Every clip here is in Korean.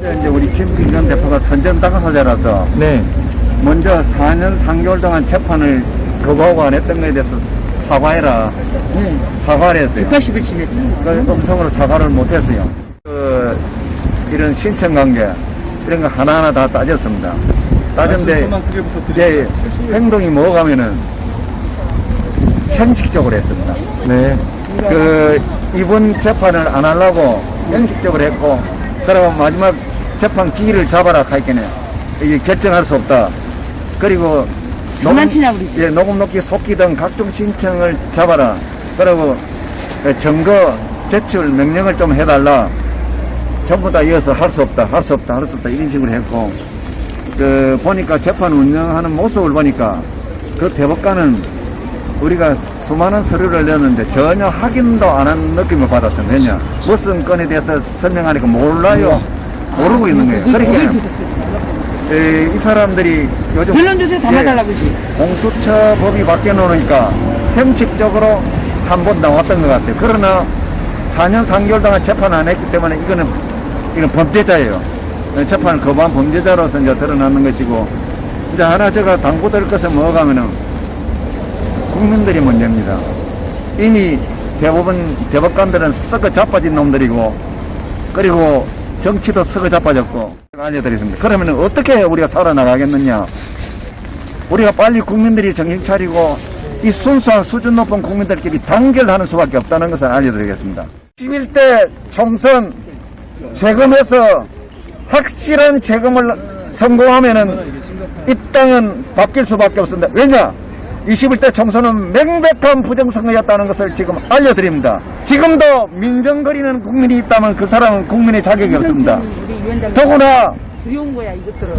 이제 우리 김기현 대표가 선전 당사자라서 네. 먼저 4년 3개월 동안 재판을 거부하고 안 했던 거에 대해서 사과해라. 네. 사과를 했어요. 180일 지냈죠. 그 음성으로 사과를 못 했어요. 그, 이런 신청 관계, 이런 거 하나하나 다 따졌습니다. 따졌는데, 이제 행동이 뭐가 하면은, 형식적으로 했습니다. 네. 그, 이번 재판을 안 하려고 형식적으로 했고, 그러고 마지막 재판 기일을 잡아라 하니까는, 이게 결정할 수 없다. 그리고, 장난치냐, 우리. 예, 녹음 녹기 속기 등 각종 신청을 잡아라. 그리고 예, 증거 제출 명령을 좀 해달라. 전부 다 이어서 할 수 없다, 할 수 없다, 할 수 없다 이런 식으로 했고 그 보니까 재판 운영하는 모습을 보니까 그 대법관은 우리가 수많은 서류를 내는데 전혀 확인도 안 한 느낌을 받았어요. 왜냐? 무슨 건에 대해서 설명하니까 몰라요. 모르고 있는 거예요. 그러니까 에, 이 사람들이 요즘 변론 조세 담아달라고 예, 그러지. 공수처 법이 바뀌어 놓으니까 형식적으로 한 번 나왔던 것 같아요. 그러나 4년 3개월 동안 재판 안 했기 때문에 이거는 이건 범죄자예요. 재판을 거부한 범죄자로서 이제 드러나는 것이고 이제 하나 제가 당부드릴 것은 뭐가 하면은 국민들이 문제입니다. 이미 대부분 대법관들은 썩어 자빠진 놈들이고 그리고 정치도 썩어 자빠졌고 알려드리겠습니다. 그러면 어떻게 우리가 살아나가겠느냐? 우리가 빨리 국민들이 정신 차리고 이 순수한 수준 높은 국민들끼리 단결하는 수밖에 없다는 것을 알려드리겠습니다. 11대 총선 재검에서 확실한 재검을 성공하면은 이 땅은 바뀔 수밖에 없습니다. 왜냐? 21대 총선은 명백한 부정선거였다는 것을 지금 알려드립니다. 지금도 민정거리는 국민이 있다면 그 사람은 국민의 자격이 없습니다. 더구나 거야.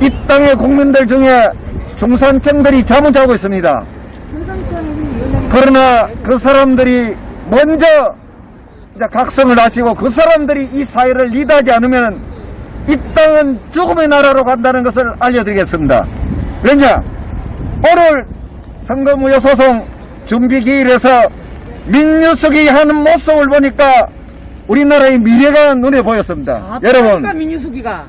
이 땅의 국민들 중에 중산층들이 잠을 자고 있습니다. 그러나 그 사람들이 먼저 각성을 하시고 그 사람들이 이 사회를 리드하지 않으면 이 땅은 죽음의 나라로 간다는 것을 알려드리겠습니다. 왜냐? 오늘 선거무효 소송 준비 기일에서 민주숙이 하는 모습을 보니까 우리나라의 미래가 눈에 보였습니다. 아, 여러분, 그러니까 민유숙이가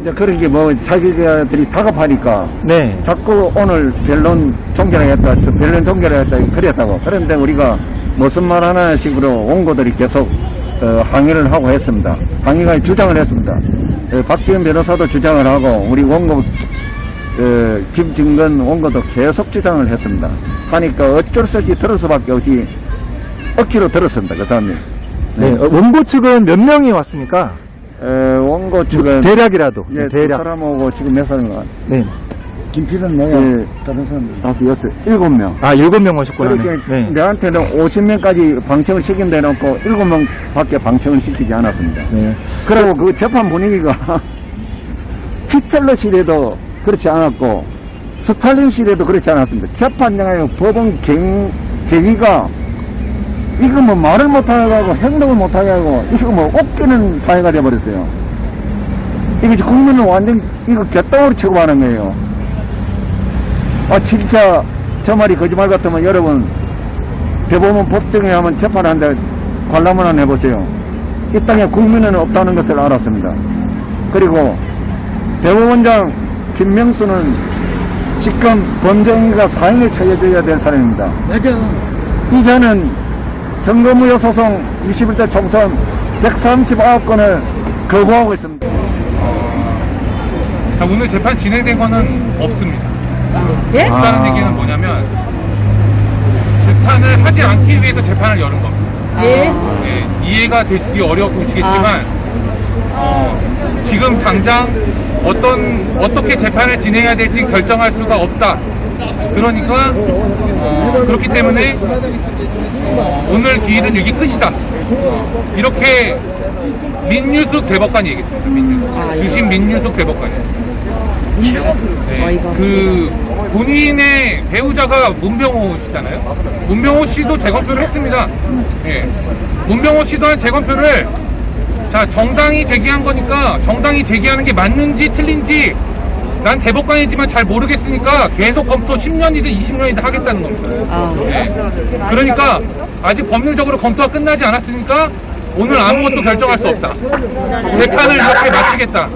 이제 그런 게 뭐 자기들이 다급하니까 네. 자꾸 오늘 변론 종결하겠다, 저 변론 종결하겠다, 그랬다고. 그런데 우리가 무슨 말 하나 식으로 원고들이 계속 어, 항의를 하고 했습니다. 항의가 주장을 했습니다. 어, 박지원 변호사도 주장을 하고, 우리 원고, 어, 김진건 원고도 계속 주장을 했습니다. 하니까 어쩔 수 없이 들을 수밖에 없이 억지로 들었습니다, 그 사람이. 네. 어, 원고 측은 몇 명이 왔습니까? 어, 원고 측은. 대략이라도. 예, 두 대략. 사람하고 지금 몇 사람인가? 네. 김필은 내가 다른 사람 다섯 여섯 일곱 명. 아, 일곱 명 오셨구나. 그렇게 네. 내한테는 50명까지 방청을 시킨 데 놓고 일곱 명 밖에 방청을 시키지 않았습니다. 네. 그리고 그 재판 분위기가 히틀러 시대도 그렇지 않았고 스탈린 시대도 그렇지 않았습니다. 재판장의 법원 경, 계기가 이거 뭐 말을 못하게 하고 행동을 못하게 하고 이거 뭐 웃기는 사회가 돼버렸어요. 이게 국민은 완전 이거 개똥으로 취급하는 거예요. 아 진짜 저 말이 거짓말 같으면 여러분 대법원 법정에 하면 재판하는데 관람을 한번 해보세요. 이 땅에 국민은 없다는 것을 알았습니다. 그리고 대법원장 김명수는 지금 범죄행위가 사형을 처해져야 될 사람입니다. 맞아. 이자는 선거무효 소송 21대 총선 139건을 거부하고 있습니다. 자, 오늘 재판 진행된 거는 없습니다. 예? 아. 없다는 얘기는 뭐냐면 재판을 하지 않기 위해서 재판을 여는 겁니다. 예? 예, 이해가 되기 어려우시겠지만 어, 지금 당장 어떤 어떻게 재판을 진행해야 될지 결정할 수가 없다. 그러니까 어, 그렇기 때문에 어, 오늘 기일은 여기 끝이다. 이렇게 민유숙 대법관이 얘기했습니다. 민유숙. 아, 주심 민유숙 대법관이. 네, 어이가 그 본인의 배우자가 문병호 씨잖아요. 문병호 씨도 재검표를 했습니다. 예. 문병호 씨도 한 재검표를 자 정당이 제기한 거니까 정당이 제기하는 게 맞는지 틀린지 난 대법관이지만 잘 모르겠으니까 계속 검토 10년이든 20년이든 하겠다는 겁니다. 아. 예. 그러니까 아직 법률적으로 검토가 끝나지 않았으니까 오늘 아무것도 결정할 수 없다. 재판을 이렇게 마치겠다.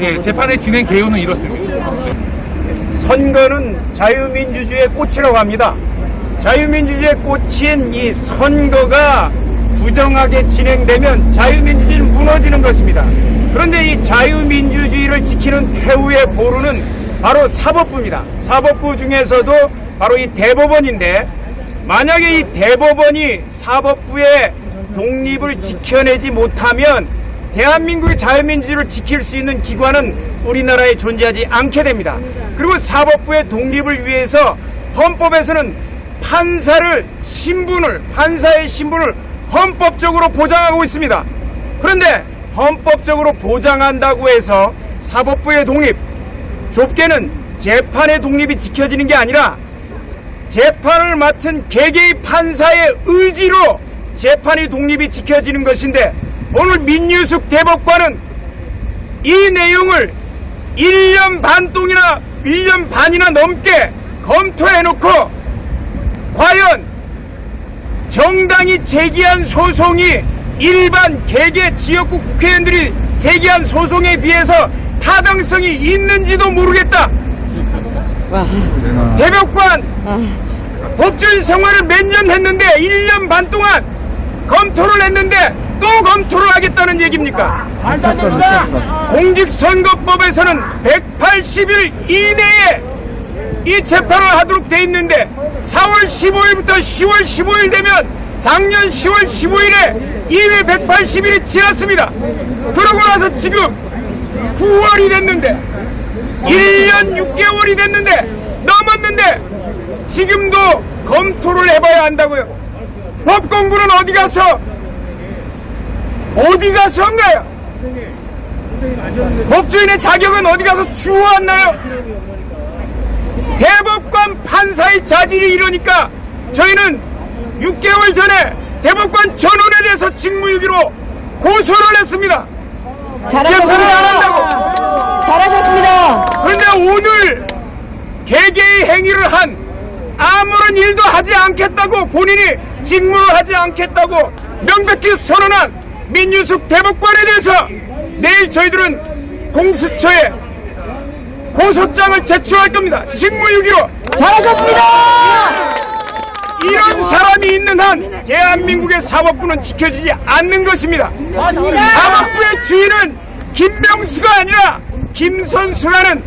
예, 재판의 진행 개요는 이렇습니다. 선거는 자유민주주의의 꽃이라고 합니다. 자유민주주의의 꽃인 이 선거가 부정하게 진행되면 자유민주주의는 무너지는 것입니다. 그런데 이 자유민주주의를 지키는 최후의 보루는 바로 사법부입니다. 사법부 중에서도 바로 이 대법원인데 만약에 이 대법원이 사법부의 독립을 지켜내지 못하면 대한민국의 자유민주주의를 지킬 수 있는 기관은 우리나라에 존재하지 않게 됩니다. 그리고 사법부의 독립을 위해서 헌법에서는 판사를 신분을 판사의 신분을 헌법적으로 보장하고 있습니다. 그런데 헌법적으로 보장한다고 해서 사법부의 독립 좁게는 재판의 독립이 지켜지는 게 아니라 재판을 맡은 개개의 판사의 의지로 재판의 독립이 지켜지는 것인데 오늘 민유숙 대법관은 이 내용을 1년 반 동이나 1년 반이나 넘게 검토해 놓고 과연 정당이 제기한 소송이 일반 개개 지역구 국회의원들이 제기한 소송에 비해서 타당성이 있는지도 모르겠다. 대법관 법조인 생활을 몇 년 했는데 1년 반 동안 검토를 했는데 또 검토를 하겠다는 얘기입니까? 공직선거법에서는 180일 이내에 이 재판을 하도록 돼 있는데 4월 15일부터 10월 15일 되면 작년 10월 15일에 이미 180일이 지났습니다. 그러고 나서 지금 9월이 됐는데 1년 6개월이 됐는데 넘었는데 지금도 검토를 해봐야 한다고요. 법 공부는 어디 가서 어디 가서 한 거야? 법조인의 자격은 어디 가서 주워왔나요? 대법관 판사의 자질이 이러니까 저희는 6개월 전에 대법관 전원에 대해서 직무유기로 고소를 했습니다. 재판을 안 한다고. 잘하셨습니다. 그런데 오늘 개개의 행위를 한 아무런 일도 하지 않겠다고 본인이 직무를 하지 않겠다고 명백히 선언한 민유숙 대법관에 대해서 내일 저희들은 공수처에 고소장을 제출할 겁니다. 직무유기로 잘하셨습니다. 이런 사람이 있는 한 대한민국의 사법부는 지켜지지 않는 것입니다. 사법부의 주인은 김명수가 아니라 김선수라는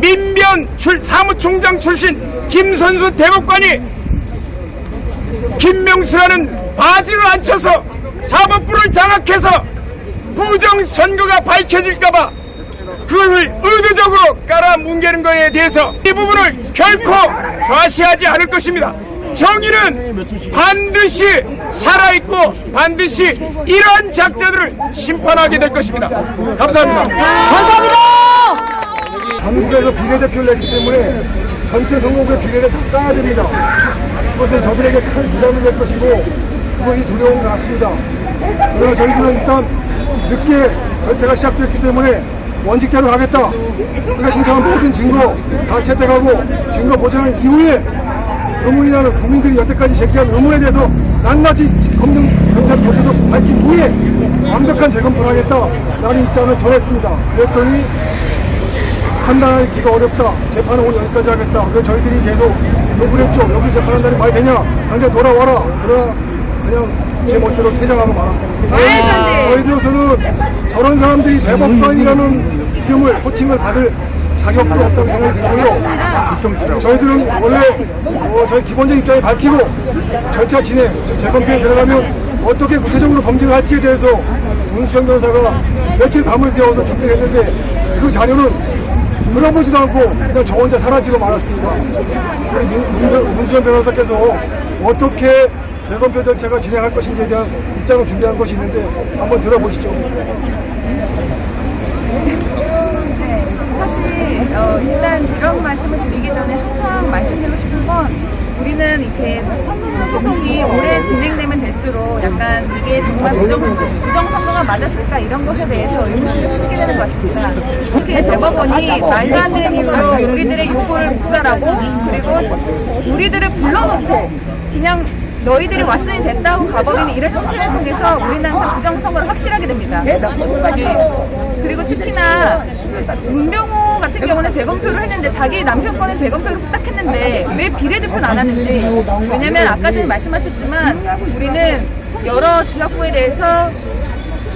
민변 출 사무총장 출신 김선수 대법관이 김명수라는 바지를 앉혀서 사법부를 장악해서 부정 선거가 밝혀질까봐 그걸 의도적으로 깔아뭉개는 것에 대해서 이 부분을 결코 좌시하지 않을 것입니다. 정의는 반드시 살아있고 반드시 이러한 작자들을 심판하게 될 것입니다. 감사합니다. 감사합니다. 전국에서 비례대표를 냈기 때문에 전체 선거구의 비례를 다 까야 됩니다. 그것은 저들에게 큰 부담이 될 것이고 그것이 두려운 것 같습니다. 그러나 저희들은 일단 늦게 절차가 시작됐기 때문에 원칙대로 가겠다. 우리가 신청한 모든 증거 다 채택하고 증거 보존한 이후에 의문이 나는 국민들이 여태까지 제기한 의문에 대해서 낱낱이 검증 검찰 거쳐서 밝힌 후에 완벽한 재검토를 하겠다. 라는 입장을 전했습니다. 그랬더니 판단하기가 어렵다. 재판은 오늘 여기까지 하겠다. 그래서 저희들이 계속 요구를 했죠. 여기 재판한 날이 많이 되냐? 당장 돌아와라. 그러나 그냥 제 멋대로 퇴장하고 말았습니다. 저희들로서는 저런 사람들이 대법관이라는 이름을, 호칭을 받을 자격도 없다고 생각이 들고요. 저희들은 원래 어, 저희 기본적인 입장을 밝히고 절차 진행, 즉 재검표에 들어가면 어떻게 구체적으로 검증을 할지에 대해서 문수현 변호사가 며칠 밤을 새워서 준비를 했는데 그 자료는 들어보지도 않고 그냥 저 혼자 사라지고 말았습니다. 우리 문수현 변호사께서 어떻게 재검표 절차가 진행할 것인지에 대한 입장을 준비한 것이 있는데 한번 들어보시죠. 사실 어, 일단 이런 말씀을 드리기 전에 항상 말씀드리고 싶은 건 우리는 이렇게 선거구 소송이 오래 진행되면 될수록 약간 이게 정말 부정, 부정선거가 맞았을까 이런 것에 대해서 의구심을 품게 되는 것 같습니다. 특히 대법원이 말도 안 되는 이유로 우리들의 요구를 묵살하고 그리고 우리들을 불러놓고 그냥 너희들이 왔으니 됐다고 가버리는 이런 시스템을 통해서 우리는 항상 부정선거를 확실하게 됩니다. 네. 그리고 특히나 문병호 같은 경우는 재검표를 했는데 자기 남편 거는 재검표를 후딱 했는데 왜 비례대표는 안 하는지 왜냐면 아까 전에 말씀하셨지만 우리는 여러 지역구에 대해서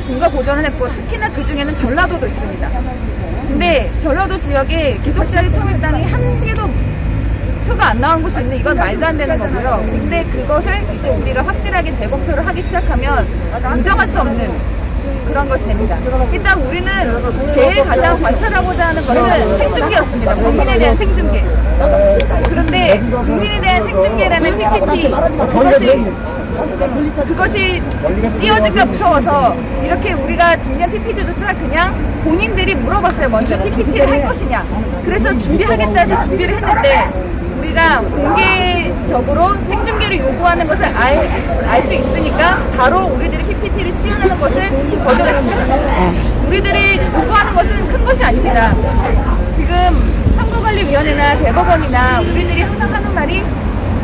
증거 보전을 했고 특히나 그 중에는 전라도도 있습니다. 근데 전라도 지역에 기독자유 통일당이 한 개도 표가 안 나온 곳이 있는 이건 말도 안 되는 거고요. 근데 그것을 이제 우리가 확실하게 재검표를 하기 시작하면 인정할 수 없는 그런 것이 됩니다. 일단 우리는 제일 가장 관찰하고자 하는 것은 생중계였습니다. 국민에 대한 생중계. 그런데 국민에 대한 생중계라는 PPT 그것이 그것이 띄어질까 무서워서 이렇게 우리가 준비한 PPT조차 그냥 본인들이 물어봤어요. 먼저 PPT를 할 것이냐. 그래서 준비하겠다 해서 준비를 했는데 우리가 공개적으로 생중계를 요구하는 것을 알 수 있으니까 바로 우리들이 PPT를 시연하는 것을 거절했습니다. 우리들이 요구하는 것은 큰 것이 아닙니다. 지금 선거관리위원회나 대법원이나 우리들이 항상 하는 말이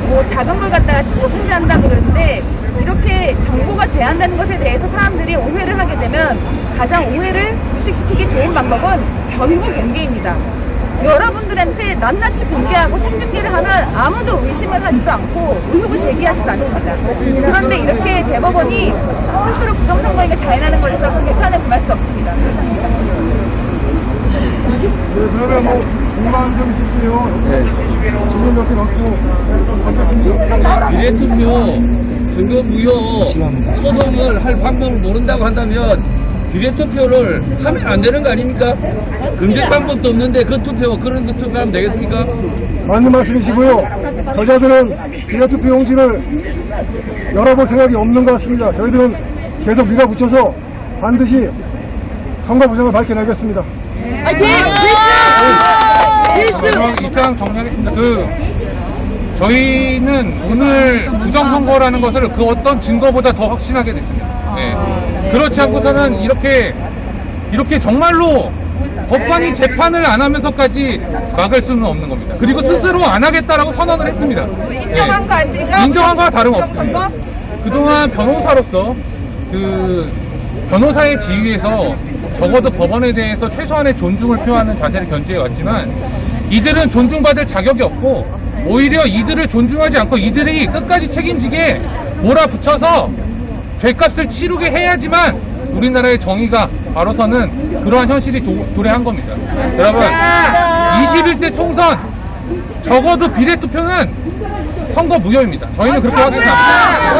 뭐 작은 걸 갖다가 침소통제한다 그러는데 이렇게 정보가 제한다는 것에 대해서 사람들이 오해를 하게 되면 가장 오해를 불식시키기 좋은 방법은 전부 공개입니다. 여러분들한테 낱낱이 공개하고 생중계를 하면 아무도 의심을 하지도 않고 의혹을 제기하지도 않습니다. 그런데 이렇게 대법원이 스스로 부정선거인가 자인하는 것에서 개탄을 금할 수 없습니다. 네, 그러면 뭐 궁금한 점 있으시면 질문 몇개 받고 받겠습니다. 비례투표 증거 무효 소송을 할 방법을 모른다고 한다면 비례투표를 하면 안 되는 거 아닙니까? 금지 방법도 없는데 그 투표 그런 그 투표하면 되겠습니까? 맞는 말씀이시고요. 저자들은 비례투표 용지를 열어볼 생각이 없는 것 같습니다. 저희들은 계속 밀어붙여서 반드시 선거 부정을 밝혀내겠습니다. 그래서 입장 정리하겠습니다. 그 저희는 오늘 부정선거라는 것을 그 어떤 증거보다 더 확신하게 됐습니다. 네. 그렇지 않고서는 이렇게 이렇게 정말로 법관이 재판을 안 하면서까지 막을 수는 없는 겁니다. 그리고 스스로 안 하겠다라고 선언을 했습니다. 인정한 거 아닙니까? 인정한 거와 다름없습니다. 그동안 변호사로서 그 변호사의 지위에서 적어도 법원에 대해서 최소한의 존중을 표하는 자세를 견지해 왔지만 이들은 존중받을 자격이 없고 오히려 이들을 존중하지 않고 이들이 끝까지 책임지게 몰아붙여서 죄값을 치르게 해야지만 우리나라의 정의가 바로서는 그러한 현실이 도, 도래한 겁니다. 여러분 21대 총선 적어도 비례투표는 선거 무효입니다. 저희는 그렇게 하겠습니다.